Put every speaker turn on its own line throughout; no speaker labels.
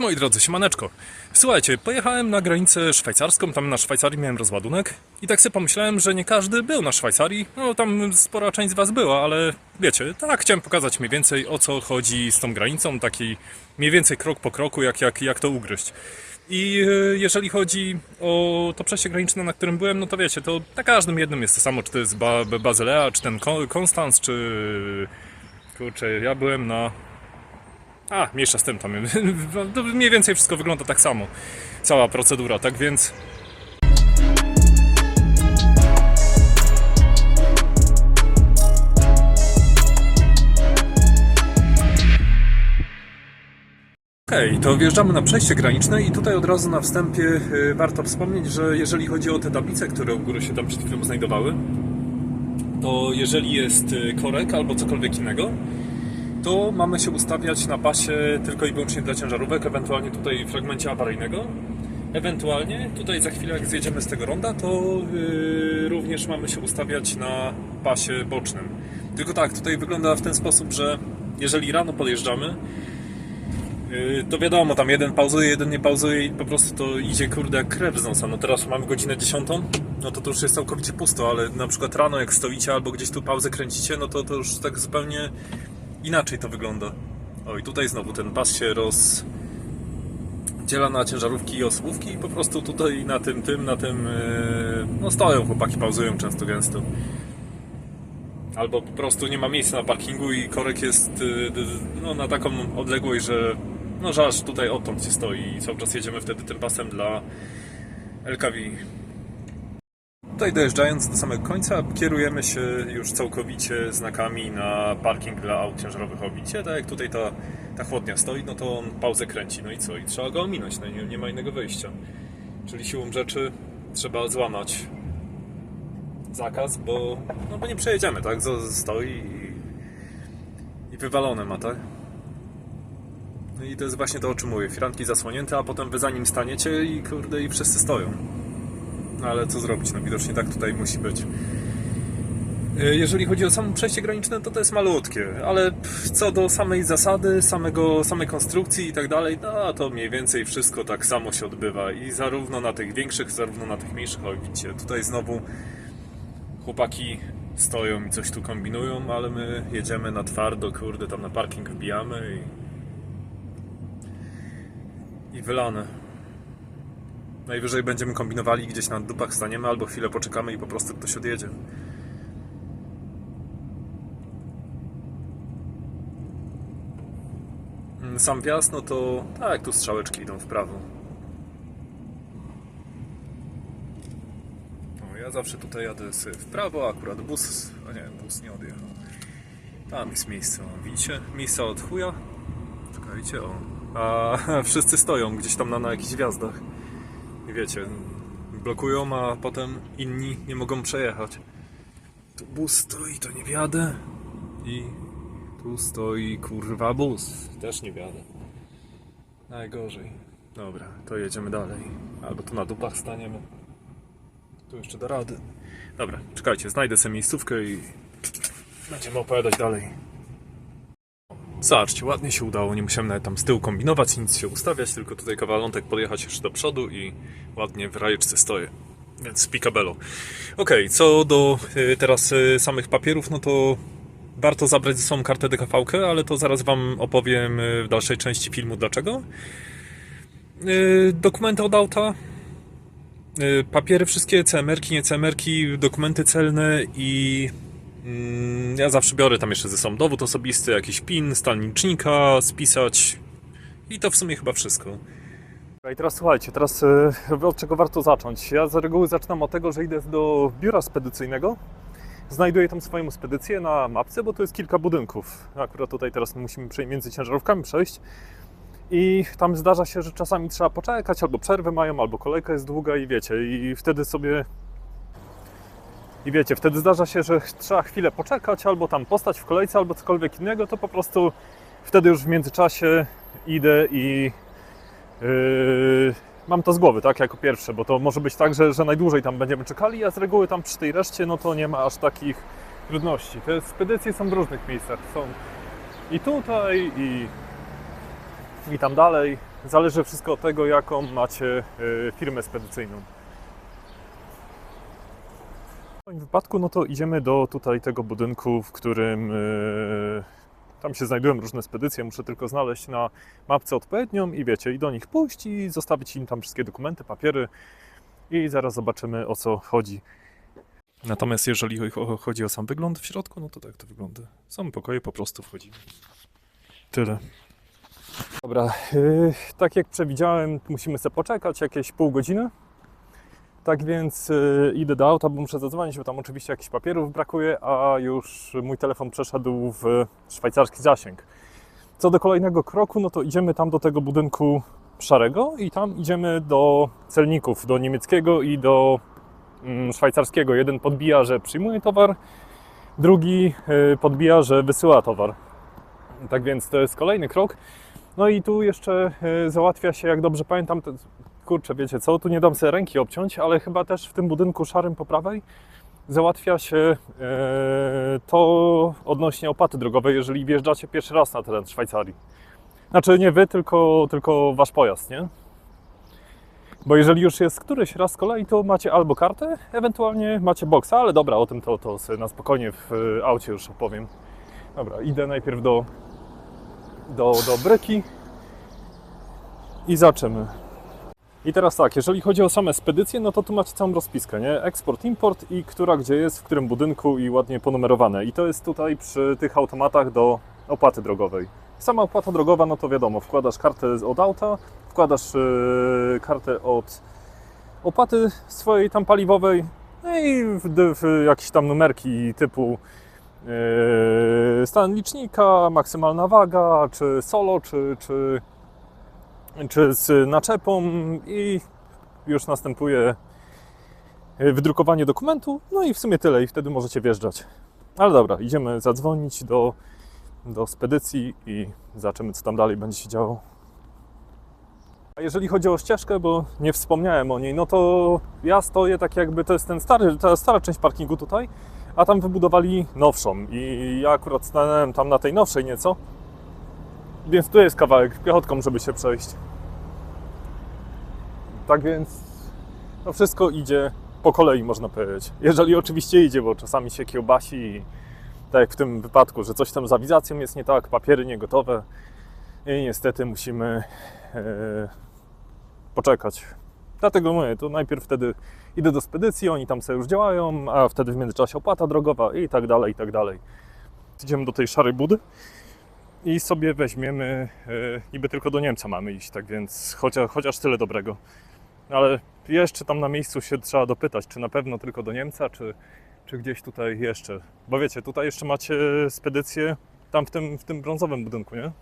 Moi drodzy, siemaneczko. Słuchajcie, pojechałem na granicę szwajcarską, tam na Szwajcarii miałem rozładunek i tak sobie pomyślałem, że nie każdy był na Szwajcarii. No tam spora część z was była, ale wiecie, tak chciałem pokazać mniej więcej o co chodzi z tą granicą, taki mniej więcej krok po kroku, jak, jak, jak to ugryźć. I e, jeżeli chodzi o to przejście graniczne, na którym byłem, no to wiecie, to na każdym jednym jest to samo, czy to jest ba Bazylea, czy ten Kon- Konstanz, czy... Kurczę, ja byłem na a, mniejsza z tym tam. Mniej więcej wszystko wygląda tak samo. Cała procedura, tak więc. Okej, to wjeżdżamy na przejście graniczne i tutaj od razu na wstępie y, warto wspomnieć, że jeżeli chodzi o te tablice, które u góry się tam przed chwilą znajdowały, to jeżeli jest y, korek albo cokolwiek innego, to mamy się ustawiać na pasie tylko i wyłącznie dla ciężarówek, ewentualnie tutaj w fragmencie awaryjnego. Ewentualnie tutaj za chwilę jak zjedziemy z tego ronda, to yy, również mamy się ustawiać na pasie bocznym. Tylko tak, tutaj wygląda w ten sposób, że jeżeli rano podjeżdżamy, yy, to wiadomo, tam jeden pauzuje, jeden nie pauzuje i po prostu to idzie kurde jak krew z nosa. No teraz mamy godzinę 10, no to to już jest całkowicie pusto, ale na przykład rano jak stoicie albo gdzieś tu pauzę kręcicie, no to to już tak zupełnie inaczej to wygląda. Oj, tutaj znowu ten pas się rozdziela na ciężarówki i osłówki i po prostu tutaj na tym, tym, na tym, yy, no stoją chłopaki, pauzują często gęsto. Albo po prostu nie ma miejsca na parkingu i korek jest yy, no, na taką odległość, że no że aż tutaj odtąd się stoi i cały czas jedziemy wtedy tym pasem dla LKW. Tutaj dojeżdżając do samego końca, kierujemy się już całkowicie znakami na parking dla aut ciężarowych obicie. Tak jak tutaj ta, ta chłodnia stoi, no to on pauzę kręci. No i co? I trzeba go ominąć, no nie, nie ma innego wyjścia. Czyli siłą rzeczy trzeba złamać zakaz, bo, no bo nie przejedziemy, tak? Stoi i, i wywalone ma, tak? No i to jest właśnie to, o czym mówię. Firanki zasłonięte, a potem wy za nim staniecie i kurde, i wszyscy stoją. Ale co zrobić? No widocznie tak tutaj musi być. E, Jeżeli chodzi o samo przejście graniczne, to to jest malutkie, ale co do samej zasady, samego, samej konstrukcji i tak dalej, no to mniej więcej wszystko tak samo się odbywa i zarówno na tych większych, zarówno na tych mniejszych, o widzicie, tutaj znowu chłopaki stoją i coś tu kombinują, ale my jedziemy na twardo, kurde, tam na parking wbijamy i, i wylane. Najwyżej będziemy kombinowali, gdzieś na dupach staniemy, albo chwilę poczekamy i po prostu ktoś odjedzie. Mm, Sam wjazd, no to tak, tu strzałeczki idą w prawo. O, ja zawsze tutaj jadę w prawo, akurat bus, a nie, bus nie odjechał. Tam jest miejsce, widzicie? Miejsca od chuja. Czekajcie, o. A wszyscy stoją gdzieś tam na, na jakichś wjazdach. Wiecie, blokują, a potem inni nie mogą przejechać. Tu bus stoi, to nie wiadę. I tu stoi kurwa bus. Też nie wiadę. Najgorzej. Dobra, to jedziemy dalej. Albo tu na dupach staniemy. Tu jeszcze da rady. Dobra, czekajcie, znajdę sobie miejscówkę i będziemy opowiadać dalej. Zobaczcie, ładnie się udało, nie musiałem nawet tam z tyłu kombinować, nic się ustawiać, tylko tutaj kawalątek podjechać jeszcze do przodu i ładnie w rajeczce stoję. Więc picabello. Ok, co do y, teraz y, samych papierów, no to warto zabrać ze sobą kartę DKV, ale to zaraz Wam opowiem y, w dalszej części filmu dlaczego. Dokumenty od auta, papiery wszystkie, CMR-ki, nie CMR-ki, dokumenty celne i Ja zawsze biorę tam jeszcze ze sobą dowód osobisty, jakiś PIN, stan licznika, spisać i to w sumie chyba wszystko. I teraz słuchajcie, teraz e, od czego warto zacząć? Ja z reguły zaczynam od tego, że idę do biura spedycyjnego, znajduję tam swoją spedycję na mapce, bo tu jest kilka budynków. Akurat tutaj teraz musimy między ciężarówkami przejść i tam zdarza się, że czasami trzeba poczekać, albo przerwy mają, albo kolejka jest długa i wiecie, i wtedy sobie i wiecie, wtedy zdarza się, że trzeba chwilę poczekać, albo tam postać w kolejce, albo cokolwiek innego, to po prostu wtedy już w międzyczasie idę i yy, mam to z głowy, tak, jako pierwsze, bo to może być tak, że, że najdłużej tam będziemy czekali, a z reguły tam przy tej reszcie, no to nie ma aż takich trudności. Te spedycje są w różnych miejscach, są i tutaj, i i tam dalej. Zależy wszystko od tego, jaką macie y, firmę spedycyjną. W moim wypadku, no to idziemy do tutaj tego budynku, w którym y, tam się znajdują różne spedycje. Muszę tylko znaleźć na mapce odpowiednią i wiecie, i do nich pójść i zostawić im tam wszystkie dokumenty, papiery i zaraz zobaczymy o co chodzi. Natomiast jeżeli cho- chodzi o sam wygląd w środku, no to tak to wygląda. Są pokoje, po prostu wchodzimy. Tyle. Dobra, yy, tak jak przewidziałem, musimy sobie poczekać jakieś pół godziny. Tak więc yy, idę do auta, bo muszę zadzwonić, bo tam oczywiście jakichś papierów brakuje, a już mój telefon przeszedł w szwajcarski zasięg. Co do kolejnego kroku, no to idziemy tam do tego budynku szarego i tam idziemy do celników, do niemieckiego i do mm, szwajcarskiego. Jeden podbija, że przyjmuje towar, drugi yy, podbija, że wysyła towar. Tak więc to jest kolejny krok. No i tu jeszcze y, załatwia się, jak dobrze pamiętam, kurczę, wiecie co, tu nie dam sobie ręki obciąć, ale chyba też w tym budynku szarym po prawej załatwia się e, to odnośnie opłaty drogowej, jeżeli wjeżdżacie pierwszy raz na teren Szwajcarii. Znaczy nie wy, tylko, tylko wasz pojazd, nie? Bo jeżeli już jest któryś raz z kolei, to macie albo kartę, ewentualnie macie boksa, ale dobra, o tym to, to na spokojnie w e, aucie już opowiem. Dobra, idę najpierw do, do, do bryki i zaczynamy. I teraz tak, jeżeli chodzi o same spedycje, no to tu macie całą rozpiskę, nie? Eksport, import i która gdzie jest, w którym budynku i ładnie ponumerowane. I to jest tutaj przy tych automatach do opłaty drogowej. Sama opłata drogowa, no to wiadomo, wkładasz kartę od auta, wkładasz yy, kartę od opłaty swojej tam paliwowej, no i w, w jakieś tam numerki typu yy, stan licznika, maksymalna waga, czy solo, czy, czy, czy z naczepą i już następuje wydrukowanie dokumentu, no i w sumie tyle i wtedy możecie wjeżdżać. Ale dobra, idziemy zadzwonić do, do spedycji i zobaczymy co tam dalej będzie się działo. A jeżeli chodzi o ścieżkę, bo nie wspomniałem o niej, no to ja stoję tak jakby, to jest ten stary, ta stara część parkingu tutaj, a tam wybudowali nowszą i ja akurat stanąłem tam na tej nowszej nieco, więc tu jest kawałek piechotką, żeby się przejść. Tak więc no wszystko idzie po kolei, można powiedzieć. Jeżeli oczywiście idzie, bo czasami się kiełbasi i tak jak w tym wypadku, że coś tam z awizacją jest nie tak, papiery niegotowe i niestety musimy e, poczekać. Dlatego mówię, to najpierw wtedy idę do spedycji, oni tam sobie już działają, a wtedy w międzyczasie opłata drogowa i tak dalej, i tak dalej. Idziemy do tej szarej budy i sobie weźmiemy, e, niby tylko do Niemca mamy iść, tak więc chociaż, chociaż tyle dobrego. Ale jeszcze tam na miejscu się trzeba dopytać, czy na pewno tylko do Niemca, czy, czy gdzieś tutaj jeszcze. Bo wiecie, tutaj jeszcze macie spedycję tam w tym, w tym brązowym budynku, nie?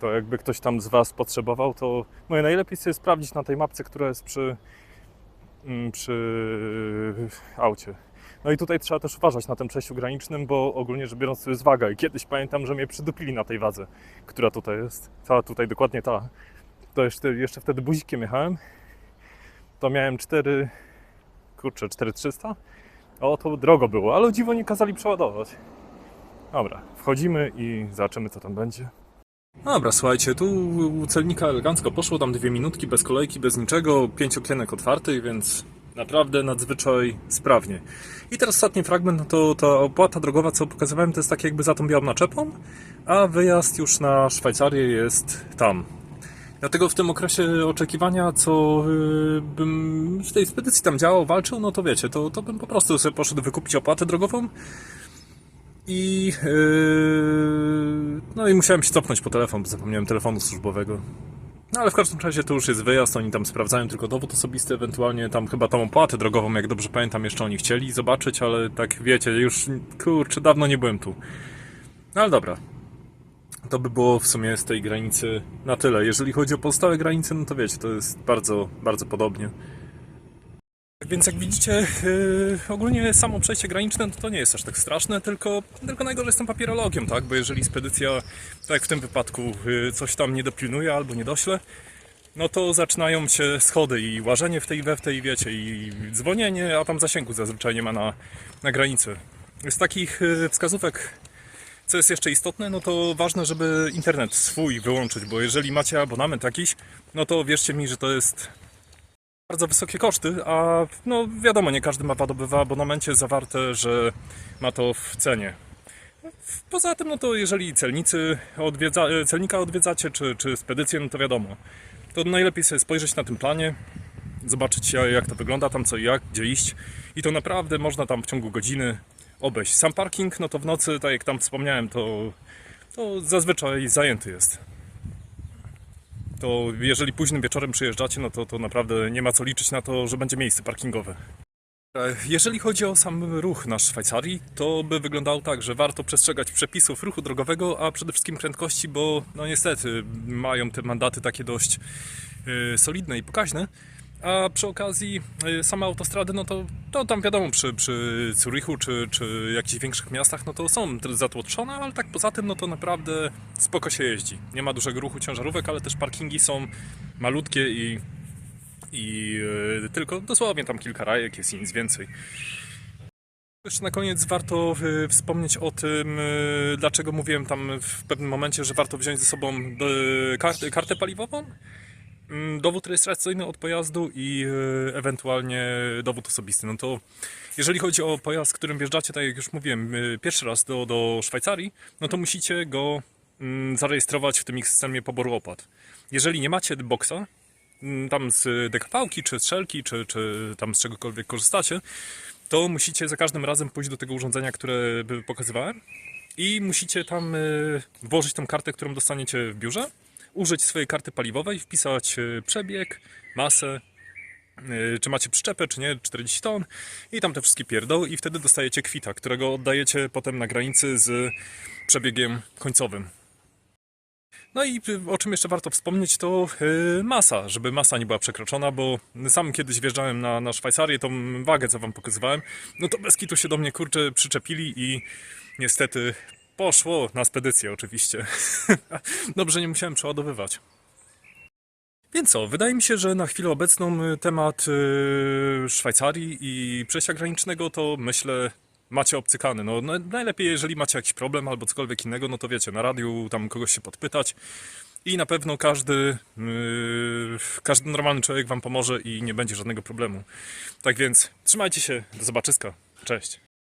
To jakby ktoś tam z Was potrzebował, to mówię, najlepiej sobie sprawdzić na tej mapce, która jest przy, mm, przy aucie. No i tutaj trzeba też uważać na tym przejściu granicznym, bo ogólnie rzecz biorąc to jest waga i kiedyś pamiętam, że mnie przydupili na tej wadze, która tutaj jest. Ta tutaj, dokładnie ta. To jeszcze, jeszcze wtedy buzikiem jechałem. To miałem 4, kurczę, 4300. O, to drogo było, ale dziwo nie kazali przeładować. Dobra, wchodzimy i zobaczymy co tam będzie. Dobra, słuchajcie, tu u celnika elegancko poszło, tam dwie minutki, bez kolejki, bez niczego, pięć okienek otwartych, więc naprawdę nadzwyczaj sprawnie. I teraz ostatni fragment, no to ta opłata drogowa, co pokazywałem, to jest tak jakby za tą białą naczepą, a wyjazd już na Szwajcarię jest tam. Dlatego w tym okresie oczekiwania, co yy, bym w tej spedycji tam działał, walczył, no to wiecie, to, to bym po prostu sobie poszedł wykupić opłatę drogową i yy, no i musiałem się cofnąć po telefon, bo zapomniałem telefonu służbowego. No ale w każdym razie to już jest wyjazd, oni tam sprawdzają tylko dowód osobisty, ewentualnie tam chyba tą opłatę drogową, jak dobrze pamiętam, jeszcze oni chcieli zobaczyć, ale tak wiecie, już kurczę, dawno nie byłem tu. No ale dobra. To by było w sumie z tej granicy na tyle. Jeżeli chodzi o pozostałe granice, no to wiecie, to jest bardzo, bardzo podobnie. Więc jak widzicie, yy, ogólnie samo przejście graniczne no to nie jest aż tak straszne, tylko, tylko najgorzej z tą papierologią, tak? Bo jeżeli spedycja, tak jak w tym wypadku, yy, coś tam nie dopilnuje albo nie dośle, no to zaczynają się schody i łażenie w tej we w tej, wiecie, i dzwonienie, a tam zasięgu zazwyczaj nie ma na, na granicy. Z takich yy, wskazówek Co jest jeszcze istotne, no to ważne, żeby internet swój wyłączyć, bo jeżeli macie abonament jakiś, no to wierzcie mi, że to jest bardzo wysokie koszty, a no wiadomo, nie każdy ma w w abonamencie zawarte, że ma to w cenie. Poza tym, no to jeżeli celnicy odwiedza, celnika odwiedzacie, czy, czy spedycję, no to wiadomo. To najlepiej sobie spojrzeć na tym planie, zobaczyć ja- jak to wygląda, tam co i jak, gdzie iść. I to naprawdę można tam w ciągu godziny obejść. Sam parking, no to w nocy, tak jak tam wspomniałem, to, to zazwyczaj zajęty jest. To jeżeli późnym wieczorem przyjeżdżacie, no to, to naprawdę nie ma co liczyć na to, że będzie miejsce parkingowe. E, Jeżeli chodzi o sam ruch na Szwajcarii, to by wyglądało tak, że warto przestrzegać przepisów ruchu drogowego, a przede wszystkim prędkości, bo no niestety mają te mandaty takie dość e, solidne i pokaźne. A przy okazji e, same autostrady, no to, to tam wiadomo, przy, przy Zurichu czy, czy jakichś większych miastach, no to są zatłoczone, ale tak poza tym, no to naprawdę spoko się jeździ. Nie ma dużego ruchu ciężarówek, ale też parkingi są malutkie i i e, tylko dosłownie tam kilka rajek jest i nic więcej. Jeszcze na koniec warto e, wspomnieć o tym, dlaczego mówiłem tam w pewnym momencie, że warto wziąć ze sobą kartę, paliwową, dowód rejestracyjny od pojazdu i e, ewentualnie dowód osobisty. No to jeżeli chodzi o pojazd, którym wjeżdżacie, tak jak już mówiłem, e, pierwszy raz do, do Szwajcarii, no to musicie go mm, zarejestrować w tym ich systemie poboru opłat. Jeżeli nie macie boxa, mm, tam z dekapałki, czy strzelki, czy, czy tam z czegokolwiek korzystacie, to musicie za każdym razem pójść do tego urządzenia, które pokazywałem i musicie tam y, włożyć tą kartę, którą dostaniecie w biurze, użyć swojej karty paliwowej, wpisać y, przebieg, masę, y, czy macie przyczepę, czy nie, 40 ton i tam te wszystkie pierdoły i wtedy dostajecie kwita, którego oddajecie potem na granicy z przebiegiem końcowym. No i y, o czym jeszcze warto wspomnieć, to masa, żeby masa nie była przekroczona, bo sam kiedyś wjeżdżałem na, na Szwajcarię, tą wagę, co wam pokazywałem, no to bez kitu się do mnie kurczę przyczepili i niestety poszło na spedycję oczywiście. Dobrze, nie musiałem przeładowywać. Więc co, wydaje mi się, że na chwilę obecną y, temat y, Szwajcarii i przejścia granicznego to myślę macie obcykany. No, na- najlepiej, jeżeli macie jakiś problem albo cokolwiek innego, no to wiecie, na radiu tam kogoś się podpytać i na pewno każdy, yy, każdy normalny człowiek wam pomoże i nie będzie żadnego problemu. Tak więc trzymajcie się, do zobaczyska. Cześć.